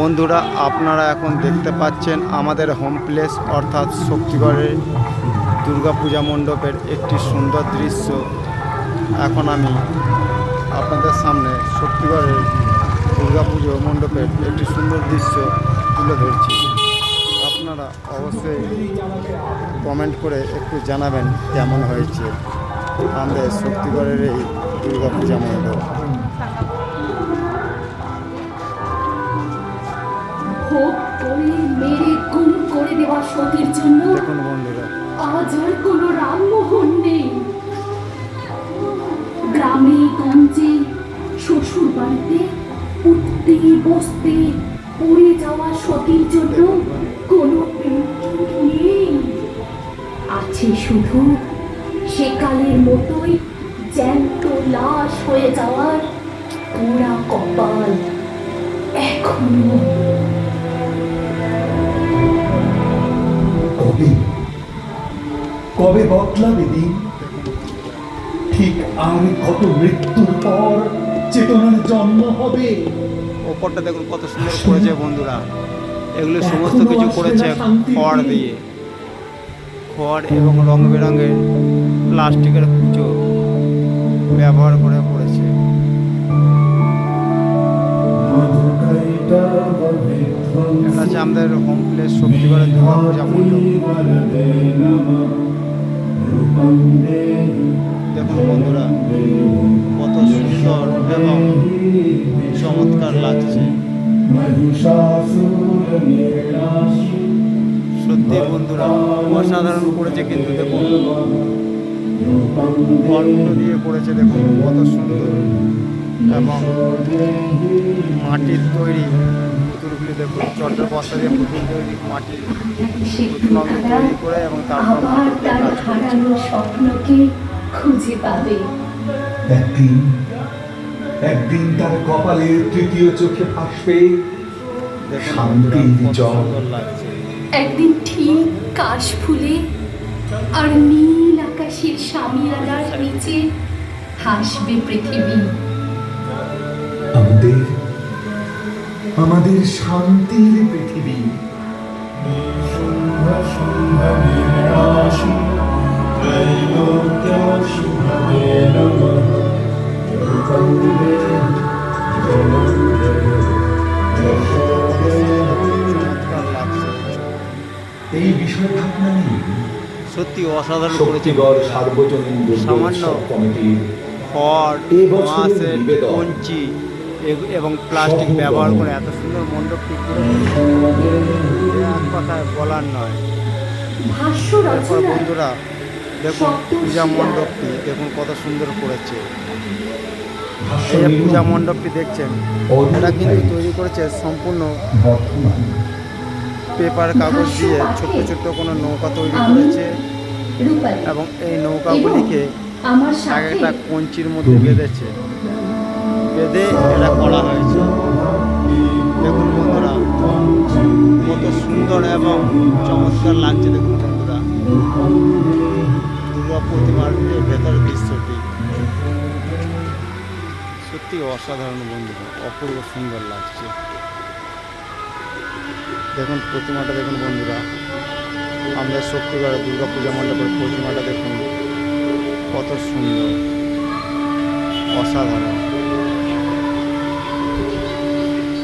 বন্ধুরা, আপনারা এখন দেখতে পাচ্ছেন আমাদের হোম প্লেস অর্থাৎ শক্তিগড়ের দুর্গাপূজা মণ্ডপের একটি সুন্দর দৃশ্য। এখন আমি আপনাদের সামনে শক্তিগড়ের দুর্গাপুজো মণ্ডপের একটি সুন্দর দৃশ্য তুলে ধরছি। আপনারা অবশ্যই কমেন্ট করে একটু জানাবেন কেমন হয়েছে আমাদের শক্তিগড়ের এই দুর্গাপূজা মণ্ডপ। হোক করে মেরে গুম করে দেওয়া সতীর জন্য আজ আর কোনো রামমোহন নেই। গ্রামে গঞ্জে শ্বশুর বাড়িতে উঠতে বসতে পড়ে যাওয়া সতীর জন্য কোনো নেই। আছে শুধু সেকালের মতোই জ্যান্ত লাশ হয়ে যাওয়ার পোড়া কপাল এখনও কবে। কবে বদলাবে দিন? ঠিক আর কত মৃত্যুর পর চেতনার জন্ম হবে? ওপরটা দেখুন কত সুন্দর করেছে বন্ধুরা। এগুলো সমস্ত কিছু করেছে খড় দিয়ে। খড় এবং রং বেরঙের প্লাস্টিকের কুচো ব্যবহার করে আমাদের হোম প্লেস শক্তিগড়ের দুর্গা পূজা দেখুন বন্ধুরা, কত সুন্দর এবং চমৎকার লাগছে। সত্যি বন্ধুরা, অসাধারণ করেছে কিন্তু দেখুন। খড়গুলো দিয়ে করেছে দেখুন, কত সুন্দর। এবং মাটির তৈরি পুতুলগুলি দেখুন চটের বস্তা দিয়ে পুতুল তৈরি মাটির শিক্ষারা তৈরি করে এবং তারপর তার স্বপ্নকে খুঁজে পাবে। একদিন একদিন তার কপালের তৃতীয় চোখে ভাসবে। শান্তির জল। একদিন ঠিক কাশ ফুলে আর নীল আকাশের স্বামীরালার নিচে হাসবে পৃথিবী। আমাদের শান্তির পৃথিবী এই বিষয় ভাবনা নেই সত্যি অসাধারণ করেছে সার্বজনীন সামান্য কমিটির খড় বছরের নিবেদন। কঞ্চি এবং প্লাস্টিক ব্যবহার করে এত সুন্দর মণ্ডপটি এক কথায় বলার নয়। তারপর বন্ধুরা দেখুন পূজা মণ্ডপটি দেখুন কত সুন্দর করেছে। এই যে পূজা মণ্ডপটি দেখছেন এটা কিন্তু তৈরি করেছে সম্পূর্ণ পেপার কাগজ দিয়ে ছোট্ট ছোট্ট কোনো নৌকা তৈরি করেছে। এবং এই নৌকাগুলিকে আমার এক একটা কঞ্চির মধ্যে বেঁধেছে। বেঁধে এটা করা হয়েছে। দেখুন বন্ধুরা, কত সুন্দর এবং চমৎকার লাগছে দেখুন বন্ধুরা। দুর্গা প্রতিমার ভেতর দৃশ্যটি। সত্যি অসাধারণ বন্ধুরা, অপূর্ব সুন্দর লাগছে। দেখুন প্রতিমাটা দেখুন বন্ধুরা। আমাদের শক্তিগড়ে দুর্গা পূজা মণ্ডপের প্রতিমাটা দেখুন। কত সুন্দর, অসাধারণ।